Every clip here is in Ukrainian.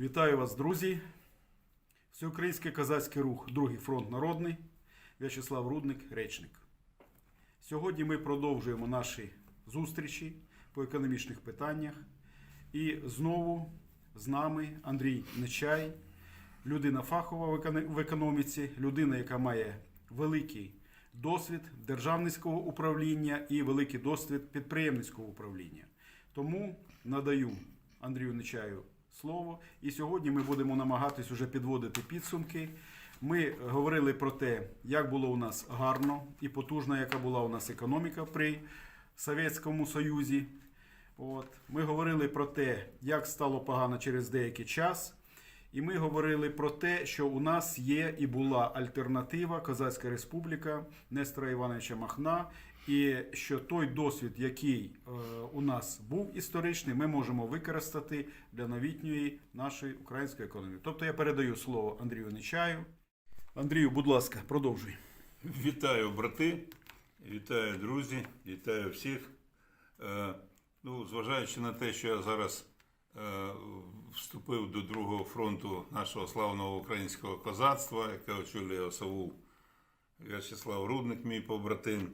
Вітаю вас, друзі. Всеукраїнський козацький рух, Другий фронт народний, В'ячеслав Рудник, речник. Сьогодні ми продовжуємо наші зустрічі по економічних питаннях. І знову з нами Андрій Нечай, людина фахова в економіці, людина, яка має великий досвід державницького управління і великий досвід підприємницького управління. Тому надаю Андрію Нечаю слово. І сьогодні ми будемо намагатись уже підводити підсумки. Ми говорили про те, як було у нас гарно і потужна, яка була у нас економіка при Совєтському Союзі. От. Ми говорили про те, як стало погано через деякий час. І ми говорили про те, що у нас є і була альтернатива Козацька Республіка Нестора Івановича Махна, і що той досвід, який е, у нас був історичний, ми можемо використати для новітньої нашої української економіки. Тобто я передаю слово Андрію Нечаю. Андрію, будь ласка, продовжуй. Вітаю, брати, вітаю, друзі, вітаю всіх. Е, ну, зважаючи на те, що я зараз е, вступив до другого фронту нашого славного українського козацтва, яке очолює осавул В'ячеслав Рудник, мій побратим,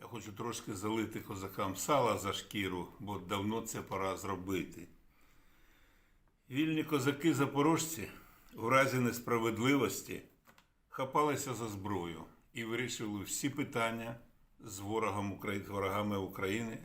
я хочу трошки залити козакам сала за шкіру, бо давно це пора зробити. Вільні козаки запорожці у разі несправедливості хапалися за зброю і вирішили всі питання з ворогом ворогами України.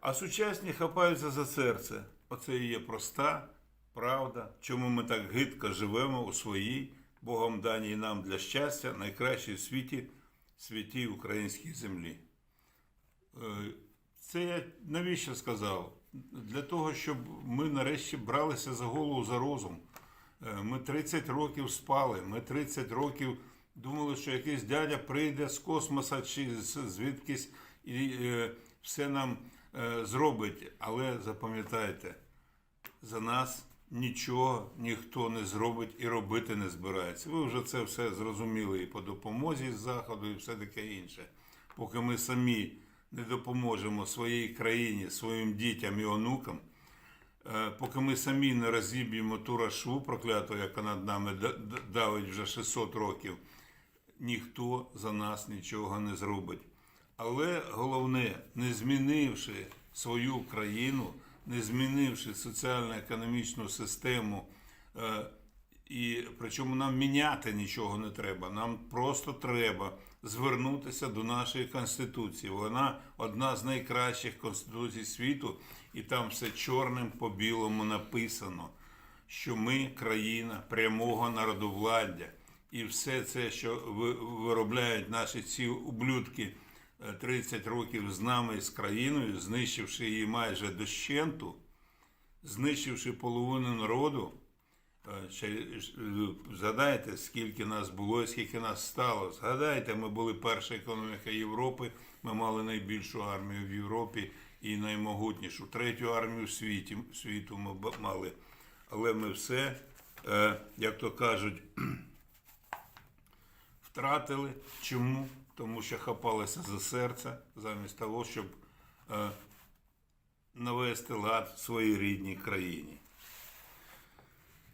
А сучасні хапаються за серце. Оце і є проста правда, чому ми так гидко живемо у своїй Богом даній нам для щастя, найкращій в світі, святій українській землі. Е, Це я навіщо сказав? Для того, щоб ми нарешті бралися за голову за розум. Е, Ми 30 років спали, ми 30 років думали, що якийсь дядя прийде з космоса чи звідкись і е, все нам зробить. Але запам'ятайте, за нас нічого ніхто не зробить і робити не збирається. Ви вже це все зрозуміли і по допомозі з заходу, і все таке інше. Поки ми самі не допоможемо своїй країні, своїм дітям і онукам, Е, поки ми самі не розіб'ємо ту рашу прокляту, яка над нами да- да- давить вже 600 років, ніхто за нас нічого не зробить. Але головне, не змінивши свою країну, не змінивши соціально-економічну систему, е, і причому нам міняти нічого не треба. Нам просто треба звернутися до нашої конституції. Вона одна з найкращих конституцій світу, і там все чорним по білому написано, що ми країна прямого народовладдя. І все це, що виробляють наші ці ублюдки 30 років з нами з країною, знищивши її майже дощенту, знищивши половину народу. Е, е, Згадайте, скільки нас було скільки нас стало. Згадайте, ми були перша економіка Європи, ми мали найбільшу армію в Європі і наймогутнішу. Третю армію світі, світу ми мали. Але ми все, е, як то кажуть, втратили. Чому? Тому що хапалися за серце, замість того, щоб е, навести лад в своїй рідній країні.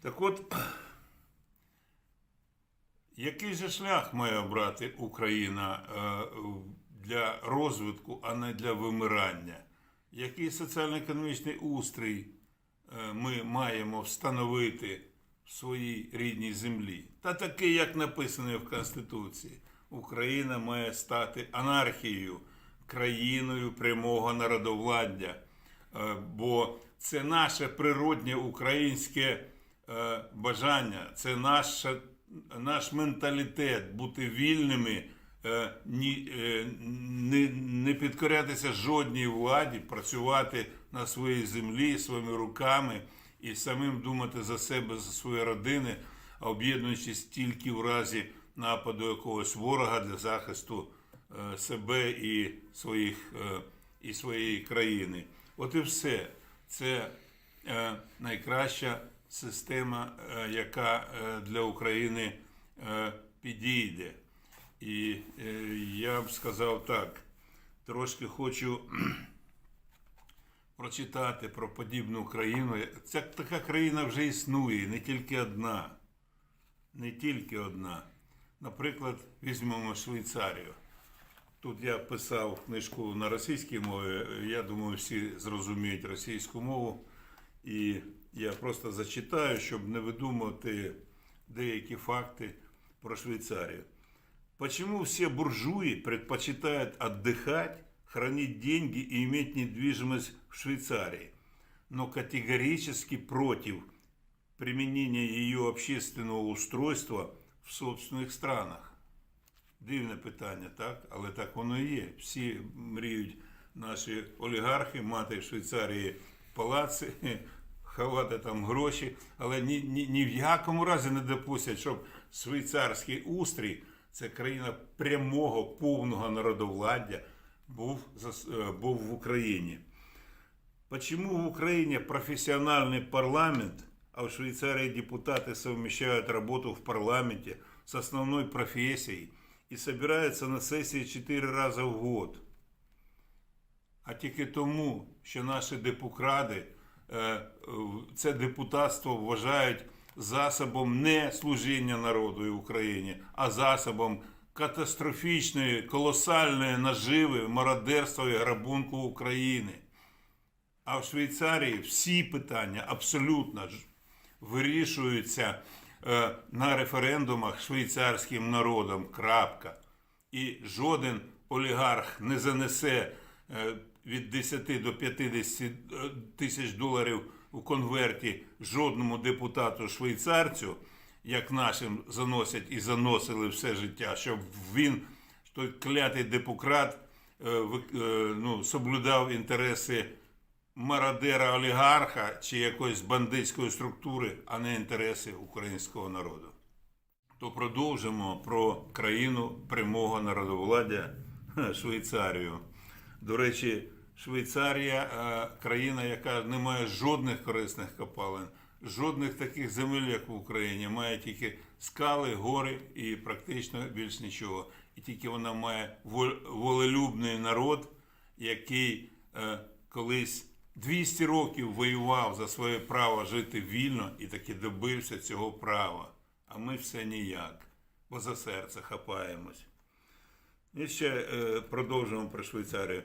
Так от, який же шлях має обрати Україна е, для розвитку, а не для вимирання? Який соціально-економічний устрій е, ми маємо встановити в своїй рідній землі? Та такий, як написано в Конституції, Україна має стати анархією, країною прямого народовладдя. Е, бо це наше природнє українське е, бажання, це наше, наш менталітет бути вільними, е, не підкорятися жодній владі, працювати на своїй землі своїми руками і самим думати за себе, за свої родини, об'єднуючись тільки в разі нападу якогось ворога для захисту е, себе і своїх. е, і своєї країни. От і все. Це е, найкраща система, яка для України підійде. І я б сказав так, трошки хочу прочитати про подібну країну. Ця така країна вже існує, не тільки одна. Не тільки одна. Наприклад, візьмемо Швейцарію. Тут я писав книжку на російській мові. Я думаю, всі зрозуміють російську мову. І я просто зачитаю, щоб не видумувати деякі факти про Швейцарию. Почему все буржуи предпочитают отдыхать, хранить деньги и иметь недвижимость в Швейцарии, но категорически против применения ее общественного устройства в собственних странах? Дивне питання, так? Але так воно і є. Всі мріють наші олігархи мати в Швейцарії палаци, ховати там гроші, але ні, ні, ні в якому разі не допустять, щоб швейцарський устрій, це країна прямого повного народовладдя, був, е, був в Україні. Почему в Украине профессиональный парламент, а в Швейцарии депутаты совмещают работу в парламенте с основной профессией и собираются на сессии 4 раза в год? А тільки тому, що наші депутати е, це депутатство вважають засобом не служіння народу і Україні, а засобом катастрофічної, колосальної наживи, мародерства і грабунку України. А в Швейцарії всі питання абсолютно вирішуються е, на референдумах швейцарським народом. Крапка. І жоден олігарх не занесе е, від 10 до 50 тисяч доларів у конверті жодному депутату швейцарцю, як нашим заносять і заносили все життя, щоб він, той клятий депутат, е, е, ну, соблюдав інтереси мародера олігарха чи якоїсь бандитської структури, а не інтереси українського народу. То продовжимо про країну прямого народовладдя Швейцарію. До речі, Швейцарія е, країна, яка не має жодних корисних копалин, жодних таких земель, як в Україні, має тільки скали, гори і практично більш нічого. І тільки вона має волелюбний народ, який е, колись 200 років воював за своє право жити вільно і таки добився цього права. А ми все ніяк, бо за серце хапаємось. І ще е, продовжимо про Швейцарію.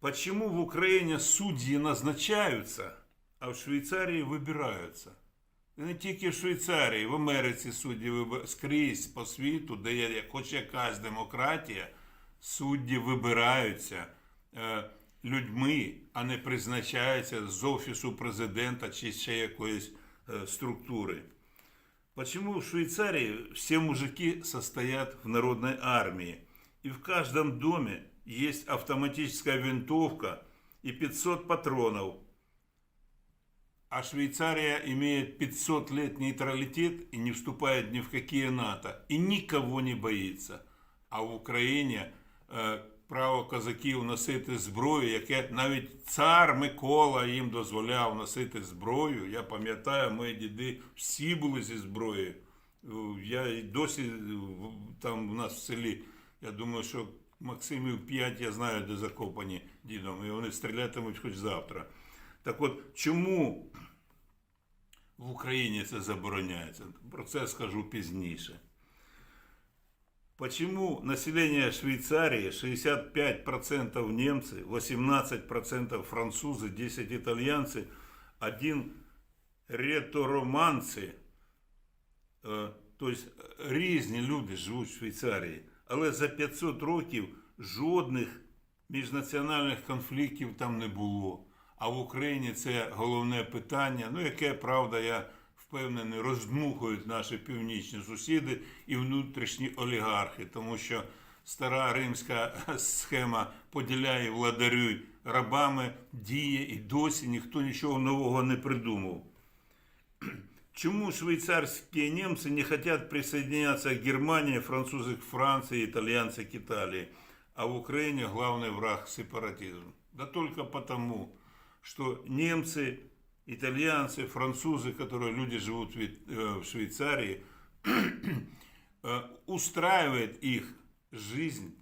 Почему в Украине судьи назначаются, а в Швейцарії вибираються? І не тільки в Швейцарії, в Америці судді вибираються скрізь по світу, де є хоч якась демократія, судді вибираються е, людьми, а не призначаються з офісу президента чи ще якоїсь е, структури. Почему в Швейцарии все мужики состоят в народной армии, и в каждом доме есть автоматическая винтовка и 500 патронов, а Швейцария имеет 500 лет нейтралитет и не вступает ни в какие НАТО, и никого не боится. А в Україні е, право козаків носити зброю, яке навіть цар Микола їм дозволяв носити зброю. Я пам'ятаю, мої діди всі були зі зброєю. Е, Я і досі е, в- нас в селі, я думаю, що Максимів 5 я знаю, де закопані дідом, і вони стрілятимуть хоч завтра. Так от, чому в Україні це забороняється? Про це скажу пізніше. Почему население Швейцарии 65% немцы, 18% французы, 10 итальянцы, один ретороманці, е, тобто різні люди живуть в Швейцарії, але за 500 років жодних міжнаціональних конфліктів там не було. А в Україні це головне питання, ну яке правда, я впевнений, роздмухують наші північні сусіди і внутрішні олігархи, тому що стара римська схема поділяє владарюй рабами, діє і досі ніхто нічого нового не придумав. Чему швейцарские немцы не хотят присоединяться к Германии, французы к Франции, итальянцы к Италии, а в Украине главный враг сепаратизм? Да только потому, что немцы, Итальянцы, французы, которые люди живут в э, Швейцарии, э, устраивает их жизнь,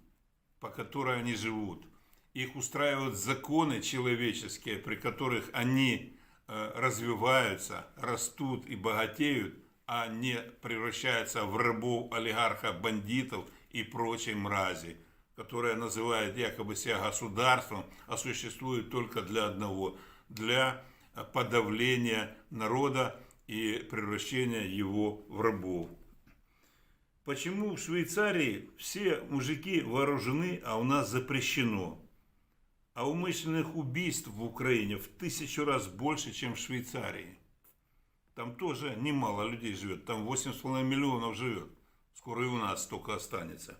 по которой они живут. их устраивают законы человеческие, при которых они э, развиваются, растут и богатеют, а не превращаются в рабов олигарха, бандитов и прочей мрази, которая называет якобы себя государством, а существует только для одного, для подавления народа и превращения его в рабов. Почему в Швейцарии все мужики вооружены, а у нас запрещено? А умышленных убийств в Украине в тысячу раз больше, чем в Швейцарии. Там тоже немало людей живет. Там 8,5 миллионов живет. Скоро и у нас столько останется.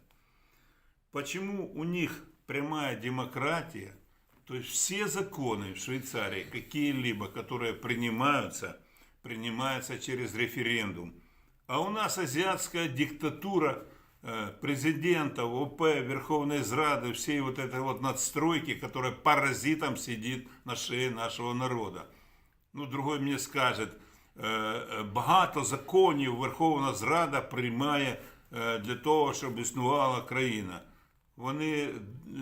Почему у них прямая демократия? То есть все законы в Швейцарии, какие-либо, которые принимаются, принимаются через референдум. А у нас азиатская диктатура э, президента, ОП, Верховной Зрады, всей вот этой вот надстройки, которая паразитом сидит на шее нашего народа. Ну, другой мне скажет, е, е, багато законів Верховна Зрада приймає е, для того, щоб існувала країна. Вони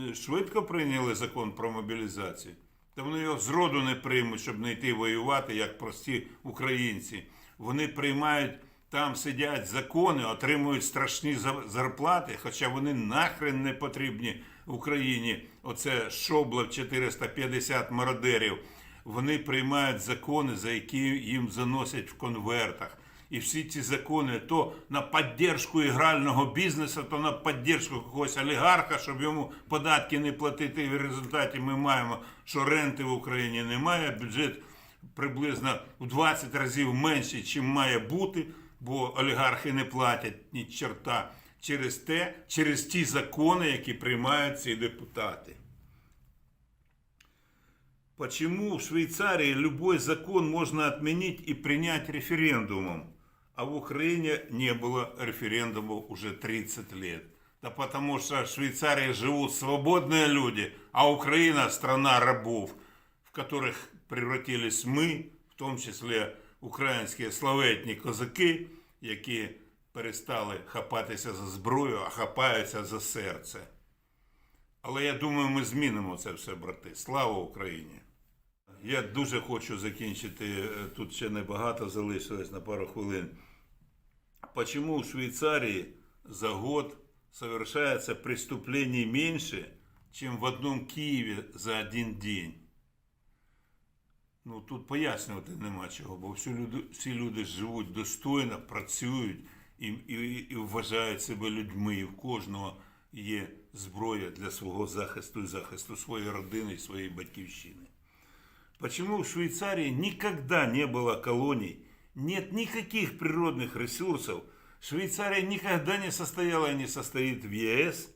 е, швидко прийняли закон про мобілізацію. Та вони його зроду не приймуть, щоб не йти воювати, як прості українці. Вони приймають, там сидять закони, отримують страшні за- зарплати, хоча вони нахрен не потрібні Україні. Оце шоблок 450 мародерів. Вони приймають закони, за які їм заносять в конвертах. І всі ці закони то на підтримку ігрального бізнесу, то на підтримку якогось олігарха, щоб йому податки не платити. І в результаті ми маємо, що ренти в Україні немає, бюджет приблизно в 20 разів менший, чим має бути, бо олігархи не платять ні черта через те, через ті закони, які приймають ці депутати. Почему в Швейцарии любой закон можно отменить и принять референдумом, а в Украине не было референдумов уже 30 лет? Да потому что в Швейцарии живут свободные люди, а Украина страна рабов, в которых превратились мы, в том числе українські славетні козаки, які перестали хапатися за зброю, а хапаються за серце. Але я думаю, ми змінимо це все, брати. Слава Україні! Я дуже хочу закінчити, е, тут ще небагато залишилось на пару хвилин. Почему в Швейцарии за год совершается преступлений меньше, чем в одном Киеве за один день? Ну тут пояснювати нема чого, бо всі люди, всі люди живуть достойно, працюють і, і, і вважають себе людьми. І в кожного є зброя для свого захисту і захисту своєї родини і своєї батьківщини. Почему в Швейцарии никогда не было колоний, нет никаких природных ресурсов, Швейцария никогда не состояла и не состоит в ЕС,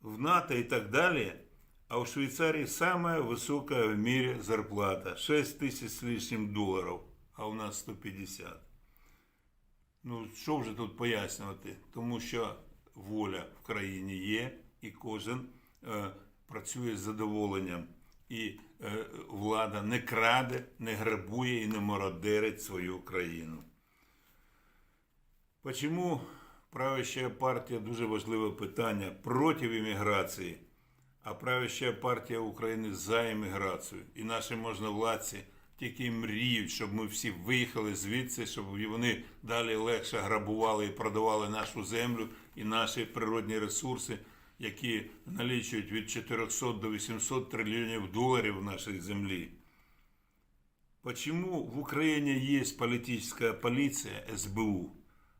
в НАТО и так далее, а у Швейцарии самая высокая в мире зарплата, 6 тысяч с лишним долларов, а у нас 150. Ну, що вже тут пояснювати? Тому що воля в країні є, і кожен е, працює з задоволенням. І е, влада не краде, не грабує і не мародерить свою країну. Почему правящая партія дуже важливе питання проти імміграції, а правяща партія України за імміграцію. І наші можновладці тільки мріють, щоб ми всі виїхали звідси, щоб вони далі легше грабували і продавали нашу землю і наші природні ресурси, які налічують від 400 до 800 трильйонів доларів в нашій землі. Почему в Украине есть политическая полиция СБУ,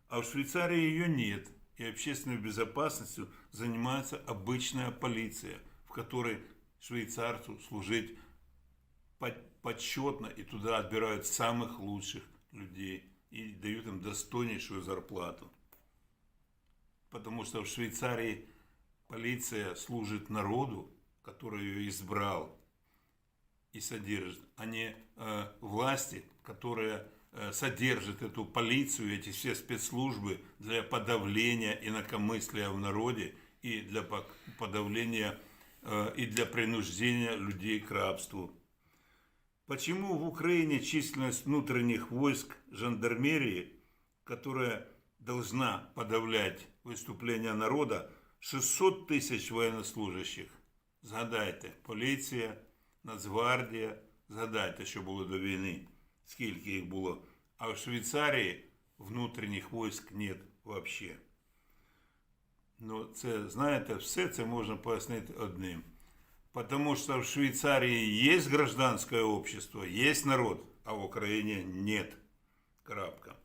а в Швейцарии ее нет, и общественной безопасностью занимается обычная полиция, в которой швейцарцу служить по- почетно, и туда отбирают самых лучших людей и дают им достойнейшую зарплату. Потому что в Швейцарии полиция служит народу, который ее избрал, и содержит, а не э, власти, которые э, содержат эту полицию, эти все спецслужбы для подавления инакомыслия в народе и для подавления э, и для принуждения людей к рабству. Почему в Украине численность внутренних войск жандармерии, которая должна подавлять выступления народа, 600 тысяч военнослужащих, Згадайте, поліція, Нацгвардія, згадайте, що було до війни, скільки їх було. А в Швейцарії внутрішніх військ нет вообще. Ну, це, знаєте, все це можна пояснити одним. Потому что в Швейцарии есть гражданское общество, есть народ, а в Украине нет. Крапка.